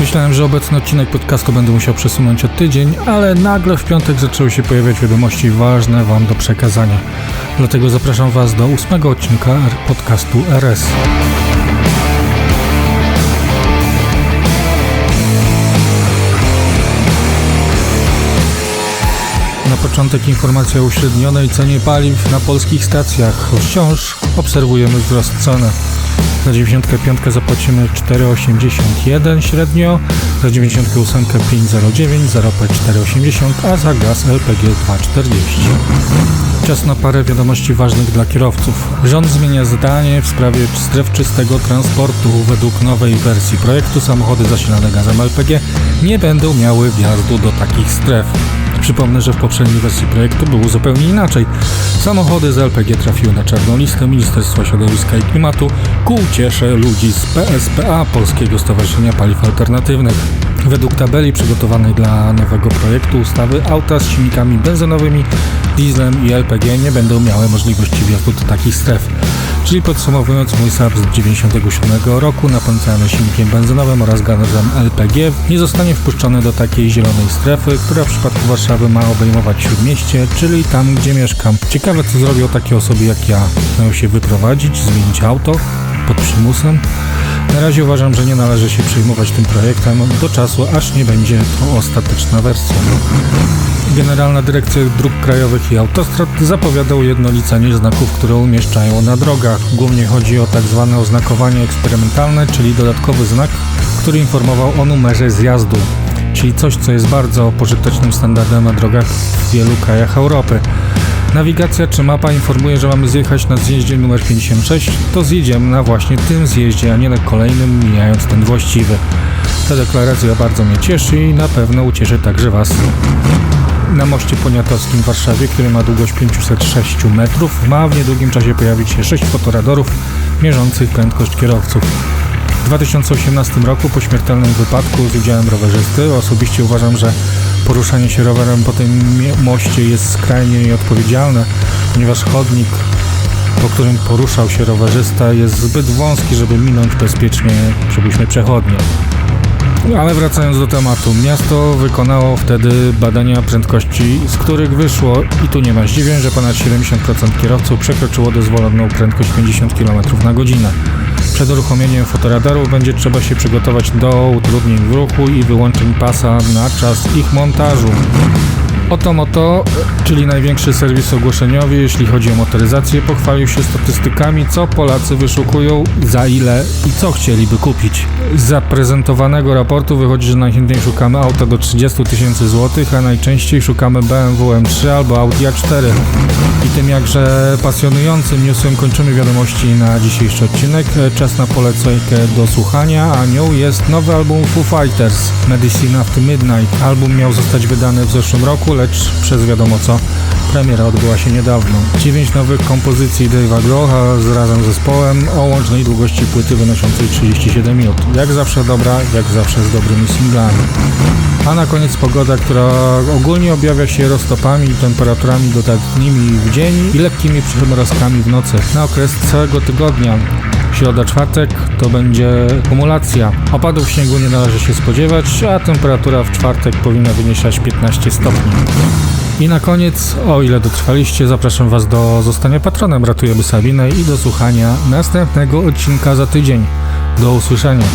Myślałem, że obecny odcinek podcastu będę musiał przesunąć o tydzień, ale nagle w piątek zaczęły się pojawiać wiadomości ważne Wam do przekazania. Dlatego zapraszam Was do ósmego odcinka podcastu RS. Początek informacja o uśrednionej cenie paliw na polskich stacjach. Wciąż obserwujemy wzrost ceny. Za 95 zapłacimy 4,81 średnio, za 98 5,09, za ropę 4,80, a za gaz LPG 2,40. Czas na parę wiadomości ważnych dla kierowców. Rząd zmienia zdanie w sprawie stref czystego transportu. Według nowej wersji projektu samochody zasilane gazem LPG nie będą miały wjazdu do takich stref. Przypomnę, że w poprzedniej wersji projektu było zupełnie inaczej. Samochody z LPG trafiły na czarną listę Ministerstwa Środowiska i Klimatu ku uciesze ludzi z PSPA, Polskiego Stowarzyszenia Paliw Alternatywnych. Według tabeli przygotowanej dla nowego projektu ustawy auta z silnikami benzynowymi, dieslem i LPG nie będą miały możliwości wjazdu do takich stref. Czyli podsumowując, mój Saab z 97 roku napędzany silnikiem benzynowym oraz gazem LPG nie zostanie wpuszczony do takiej zielonej strefy, która w przypadku Warszawy ma obejmować śródmieście, czyli tam, gdzie mieszkam. Ciekawe, co zrobią takie osoby jak ja. Mają się wyprowadzić, zmienić auto pod przymusem? Na razie uważam, że nie należy się przejmować tym projektem do czasu, aż nie będzie to ostateczna wersja. Generalna Dyrekcja Dróg Krajowych i Autostrad zapowiada ujednolicenie znaków, które umieszczają na drogach. Głównie chodzi o tak zwane oznakowanie eksperymentalne, czyli dodatkowy znak, który informował o numerze zjazdu, czyli coś, co jest bardzo pożytecznym standardem na drogach w wielu krajach Europy. Nawigacja czy mapa informuje, że mamy zjechać na zjeździe numer 56, to zjedziemy na właśnie tym zjeździe, a nie na kolejnym, mijając ten właściwy. Ta deklaracja bardzo mnie cieszy i na pewno ucieszy także Was. Na moście poniatowskim w Warszawie, który ma długość 506 metrów, ma w niedługim czasie pojawić się 6 fotoradarów mierzących prędkość kierowców. W 2018 roku po śmiertelnym wypadku z udziałem rowerzysty osobiście uważam, że poruszanie się rowerem po tym moście jest skrajnie nieodpowiedzialne, ponieważ chodnik, po którym poruszał się rowerzysta jest zbyt wąski, żeby minąć bezpiecznie, żebyśmy przechodnie. Ale wracając do tematu, miasto wykonało wtedy badania prędkości, z których wyszło, i tu nie ma zdziwień, że ponad 70% kierowców przekroczyło dozwoloną prędkość 50 km na godzinę. Przed uruchomieniem fotoradarów będzie trzeba się przygotować do utrudnień w ruchu i wyłączeń pasa na czas ich montażu. Oto Moto, czyli największy serwis ogłoszeniowy, jeśli chodzi o motoryzację, pochwalił się statystykami, co Polacy wyszukują, za ile i co chcieliby kupić. Z zaprezentowanego raportu wychodzi, że najchętniej szukamy auta do 30 tysięcy złotych, a najczęściej szukamy BMW M3 albo Audi A4. I tym jakże pasjonującym newsem kończymy wiadomości na dzisiejszy odcinek. Czas na polecajkę do słuchania, a nią jest nowy album Foo Fighters, Medicine After Midnight. Album miał zostać wydany w zeszłym roku, lecz przez wiadomo co premiera odbyła się niedawno. Dziewięć nowych kompozycji Dave'a Groha z razem zespołem o łącznej długości płyty wynoszącej 37 minut. Jak zawsze dobra, jak zawsze z dobrymi singlami. A na koniec pogoda, która ogólnie objawia się roztopami i temperaturami dodatnimi w dzień i lekkimi przymrozkami w nocy. Na okres całego tygodnia środa, czwartek to będzie kumulacja. Opadów śniegu nie należy się spodziewać, a temperatura w czwartek powinna wyniesiać 15 stopni. I na koniec, o ile dotrwaliście, zapraszam Was do zostania patronem Ratujemy Sabinę i do słuchania następnego odcinka za tydzień. Do usłyszenia.